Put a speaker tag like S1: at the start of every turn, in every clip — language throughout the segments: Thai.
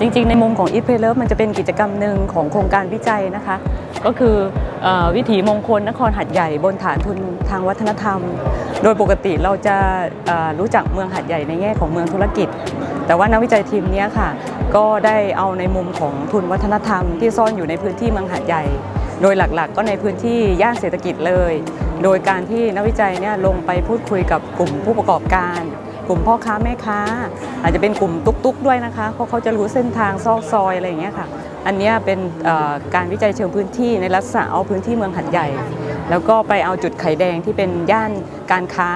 S1: จริงๆ ในมุมของ Eat Pay Love มันจะเป็นกิจกรรมหนึ่งของโครงการวิจัยนะคะ ก็คืออวิถีมงคลนครหัดใหญ่บนฐานทุนทางวัฒนธรรม โดยปกติเราจะรู้จักเมืองหัดใหญ่ในแง่ของเมืองธุรกิจ แต่ว่านักวิจัยทีมนี้ค่ะ ก็ได้เอาในมุมของทุนวัฒนธรรมที่ซ่อนอยู่ในพื้นที่เมืองหัดใหญ่ โดยหลักๆ ก็ในพื้นที่ย่านเศรษฐกิจเลย โดยการที่นักวิจัยเนี่ยลงไปพูดคุยกับกลุ่มผู้ประกอบการ กลุ่มพ่อค้าแม่ค้า อาจจะเป็นกลุ่มตุ๊กๆด้วยนะคะเพราะเขาจะรู้เส้นทางซอกซอยอะไรอย่างเงี้ยค่ะ อันนี้เป็นการวิจัยเชิงพื้นที่ในลักษณะเอาพื้นที่เมืองหัดใหญ่ แล้วก็ไปเอาจุดไข่แดงที่เป็นย่านการค้า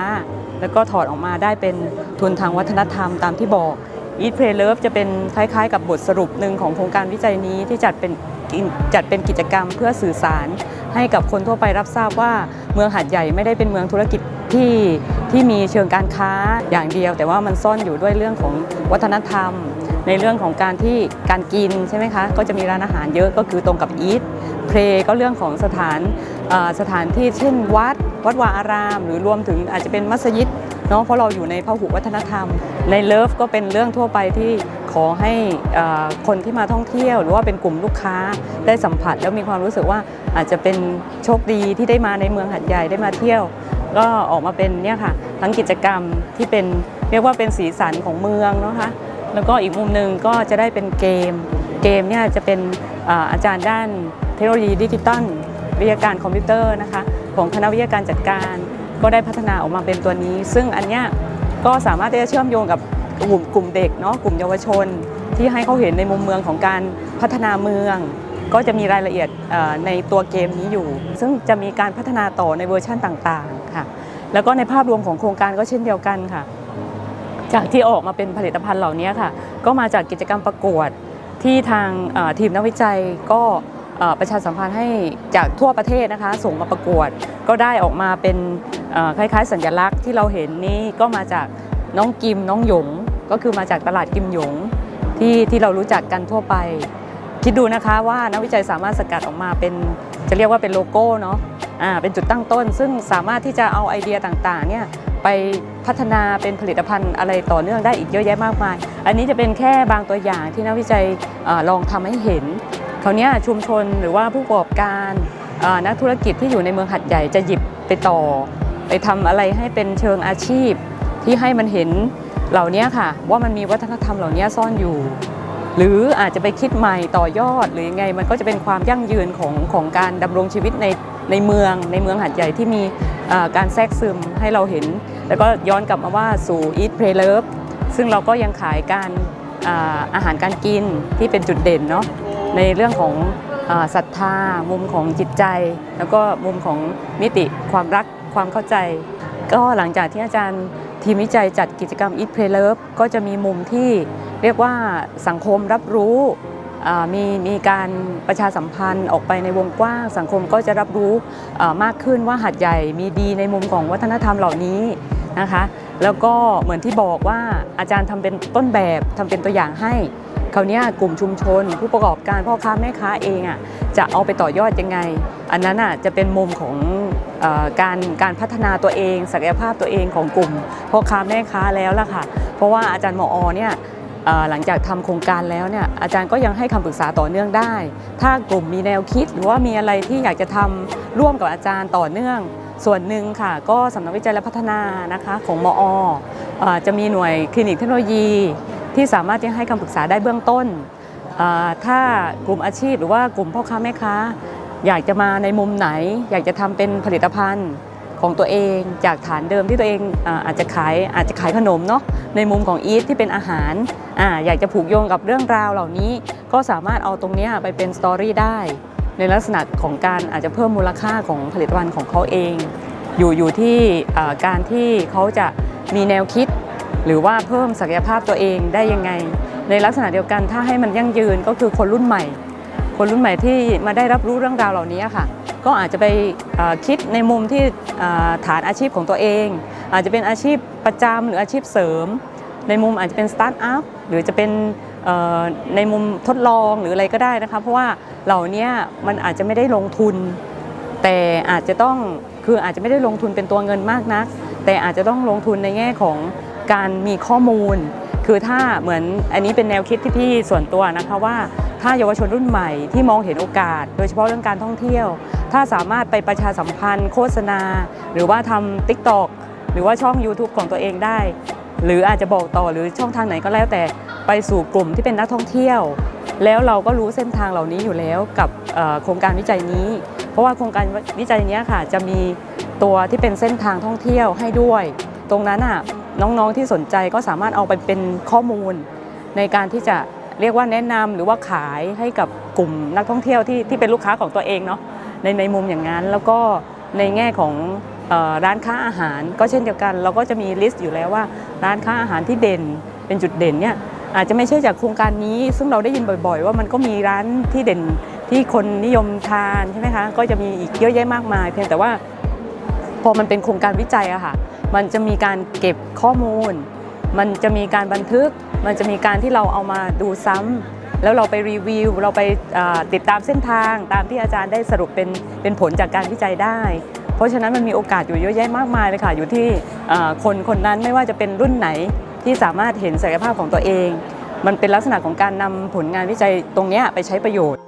S1: แล้วก็ถอดออกมาได้เป็นทุนทางวัฒนธรรมตามที่บอก Eat Pray Love จะเป็นคล้ายๆ กับบทสรุปหนึ่งของโครงการวิจัยนี้ที่จัดเป็นจัดเป็นกิจกรรมเพื่อสื่อสาร ให้กับคนทั่วไปรับทราบว่าเมืองหัดใหญ่ไม่ได้เป็นเมืองธุรกิจ ที่ที่มีเชิงการค้าอย่างเดียว แต่ว่ามันซ่อนอยู่ด้วยเรื่องของวัฒนธรรม ในเรื่องของการที่การกินใช่ไหมคะก็จะมีร้านอาหารเยอะก็คือตรงกับ Eat Pray ก็เรื่องของสถานสถานที่เช่นวัด วัดวาอาราม หรือรวมถึงอาจจะเป็นมัสยิดเนาะเพราะเราอยู่ในพหุวัฒนธรรม ในเลิฟก็เป็นเรื่องทั่วไปที่ขอให้คนที่มาท่องเที่ยว หรือว่าเป็นกลุ่มลูกค้าได้สัมผัส แล้วมีความรู้สึกว่าอาจจะเป็นโชคดีที่ได้มาในเมืองหัดใหญ่ได้มาเที่ยว ก็ออกมาเป็นเนี่ยค่ะทั้งกิจกรรมที่เป็นเรียกว่าเป็นสีสันของเมืองเนาะคะแล้วก็อีกมุมหนึ่งก็จะได้เป็นเกม เกมเนี่ยจะเป็นอาอาจารย์ด้านเทคโนโลยีดิจิตอลวิทยาการคอมพิวเตอร์นะคะของคณะวิทยาการจัดการ ก็ได้พัฒนาออกมาเป็นตัวนี้ ซึ่งอันเนี้ยก็สามารถที่จะเชื่อมโยงกับกลุ่มกลุ่มเด็กเนาะกลุ่มเยาวชน ที่ให้เขาเห็นในมุมเมืองของการพัฒนาเมือง ก็จะมีรายละเอียดในตัวเกมนี้อยู่ ซึ่งจะมีการพัฒนาต่อในเวอร์ชั่นต่างๆ แล้วก็ในภาพรวมของโครงการก็เช่นเดียวกันค่ะ จากที่ออกมาเป็นผลิตภัณฑ์เหล่านี้ค่ะ ก็มาจากกิจกรรมประกวดที่ทางทีมนักวิจัยก็ประชาสัมพันธ์ให้จากทั่วประเทศนะคะ ส่งมาประกวด ก็ได้ออกมาเป็นคล้ายๆ สัญลักษณ์ที่เราเห็นนี้ก็มาจากน้องกิมน้องหยง ก็คือมาจากตลาดกิมหยงที่ที่เรารู้จักกันทั่วไป คิดดูนะคะว่านักวิจัยสามารถสกัดออกมาเป็นจะเรียกว่าเป็นโลโก้เนาะ เป็นจุดตั้งต้น ซึ่งสามารถที่จะเอาไอเดียต่างๆเนี่ยไปพัฒนาเป็นผลิตภัณฑ์อะไรต่อเนื่องได้อีกเยอะแยะมากมาย อันนี้จะเป็นแค่บางตัวอย่างที่นักวิจัยอลองทำให้เห็นคราวนี้ชุมชนหรือว่าผู้ประกอบการนักธุรกิจที่อยู่ในเมืองหัดใหญ่จะหยิบไปต่อ ไปทำอะไรให้เป็นเชิงอาชีพที่ให้มันเห็นเหล่านี้ค่ะ ว่ามันมีวัฒนธรรมเหล่านี้ซ่อนอยู่ หรืออาจจะไปคิดใหม่ต่อยอด หรือยังไงมันก็จะเป็นความยั่งยืนของของการดำรงชีวิตในในเมือง ในเมืองหัดใหญ่ที่มีการแทรกซึมให้เราเห็น แล้วก็ย้อนกลับมาว่าสู่ Eat Pray Love ซึ่งเราก็ยังขายการอาอาหารการกินที่เป็นจุดเด่นเนาะในเรื่องของศรัทธา มุมของจิตใจ แล้วก็มุมของมิติความรักความเข้าใจ ก็หลังจากที่อาจารย์ ทีมวิจัยจัดกิจกรรม Eat Pray Love ก็จะมีมุมที่เรียกว่าสังคมรับรู้มีมีการประชาสัมพันธ์ออกไปในวงกว้าง สังคมก็จะรับรู้มากขึ้นว่าหัดใหญ่มีดีในมุมของวัฒนธรรมเหล่านี้นะคะ แล้วก็เหมือนที่บอกว่าอาจารย์ทำเป็นต้นแบบทำเป็นตัวอย่างให้คราวนี้กลุ่มชุมชน ผู้ประกอบการพ่อค้าแม่ค้าเองอะจะเอาไปต่อยอดยังไง อันนั้นอะจะเป็นมุมของ การการพัฒนาตัวเอง ศักยภาพตัวเองของกลุ่มพ่อค้าแม่ค้าแล้วล่ะค่ะ เพราะว่าอาจารย์หมออเนี่ยหลังจากทำโครงการแล้วเนี่ยอาจารย์ก็ยังให้คำปรึกษาต่อเนื่องได้ ถ้ากลุ่มมีแนวคิดหรือว่ามีอะไรที่อยากจะทำร่วมกับอาจารย์ต่อเนื่อง ส่วนหนึ่งค่ะ ก็สำนักวิจัยและพัฒนานะคะของมออจะมีหน่วยคลินิกเทคโนโลยีที่สามารถที่ให้คำปรึกษาได้เบื้องต้น ถ้ากลุ่มอาชีพหรือว่ากลุ่มพ่อค้าแม่ค้า อยากจะมาในมุมไหน อยากจะทำเป็นผลิตภัณฑ์ของตัวเองจากฐานเดิมที่ตัวเองอาจจะขายอาจจะขายขนมเนาะในมุมของอีทที่เป็นอาหารอาอยากจะผูกโยงกับเรื่องราวเหล่านี้ ก็สามารถเอาตรงนี้ไปเป็นสตอรี่ได้ ในลักษณะของการอาจจะเพิ่มมูลค่าของผลิตภัณฑ์ของเขาเอง อยู่อยู่ที่การที่เขาจะมีแนวคิด หรือว่าเพิ่มศักยภาพตัวเองได้ยังไง ในลักษณะเดียวกันถ้าให้มันยั่งยืนก็คือคนรุ่นใหม่ คนรุ่นใหม่ที่มาได้รับรู้เรื่องราวเหล่านี้ค่ะ ก็อาจจะไปคิดในมุมที่ฐานอาชีพของตัวเอง อาจจะเป็นอาชีพประจำหรืออาชีพเสริม ในมุมอาจจะเป็นสตาร์ทอัพหรือจะเป็นในมุมทดลองหรืออะไรก็ได้นะคะ เพราะว่าเหล่านี้มันอาจจะไม่ได้ลงทุน แต่อาจจะต้องคืออาจจะไม่ได้ลงทุนเป็นตัวเงินมากนัก แต่อาจจะต้องลงทุนในแง่ของการมีข้อมูล คือถ้าเหมือนอันนี้เป็นแนวคิดที่พี่ส่วนตัวนะคะว่าถ้าเยาวชนรุ่นใหม่ที่มองเห็นโอกาส โดยเฉพาะเรื่องการท่องเที่ยว ถ้าสามารถไปประชาสัมพันธ์ โฆษณา หรือว่าทำ Tik t o k หรือว่าช่อง YouTube ของตัวเองได้ หรืออาจจะบอกต่อหรือช่องทางไหนก็แล้วแต่ไปสู่กลุ่มที่เป็นนักท่องเที่ยว แล้วเราก็รู้เส้นทางเหล่านี้อยู่แล้วกับโครงการวิจัยนี้ เพราะว่าโครงการวิจัยนี้ค่ะจะมีตัวที่เป็นเส้นทางท่องเที่ยวให้ด้วย ตรงนั้นอะ น้องๆที่สนใจก็สามารถเอาไปเป็นข้อมูล ในการที่จะเรียกว่าแนะนำหรือว่าขายให้กับกลุ่มนักท่องเที่ยวที่ที่เป็นลูกค้าของตัวเองเนาะในในมุมอย่างนั้นแล้วก็ในแง่ของออร้านค้าอาหารก็เช่นเดียวกัน เราก็จะมีลิสต์อยู่แล้วว่า ร้านค้าอาหารที่เด่นเป็นจุดเด่นเนี่ยอาจจะไม่ใช่จากโครงการนี้ ซึ่งเราได้ยินบ่อย ๆ ว่ามันก็มีร้านที่เด่นที่คนนิยมทานใช่ไหมคะก็จะมีอีกเยอะแยะมากมาย เพียงแต่ว่าพอมันเป็นโครงการวิจัยอะค่ะ มันจะมีการเก็บข้อมูล มันจะมีการบันทึก มันจะมีการที่เราเอามาดูซ้ำแล้วเราไปรีวิว เราไปติดตามเส้นทาง ตามที่อาจารย์ได้สรุปเป็นเป็นผลจากการวิจัยได้ เพราะฉะนั้นมันมีโอกาสอยู่เยอะแยะมากมายเลยค่ะ อยู่ที่คนคนนั้นไม่ว่าจะเป็นรุ่นไหนที่สามารถเห็นศักยภาพของตัวเอง มันเป็นลักษณะของการนำผลงานวิจัยตรงนี้ไปใช้ประโยชน์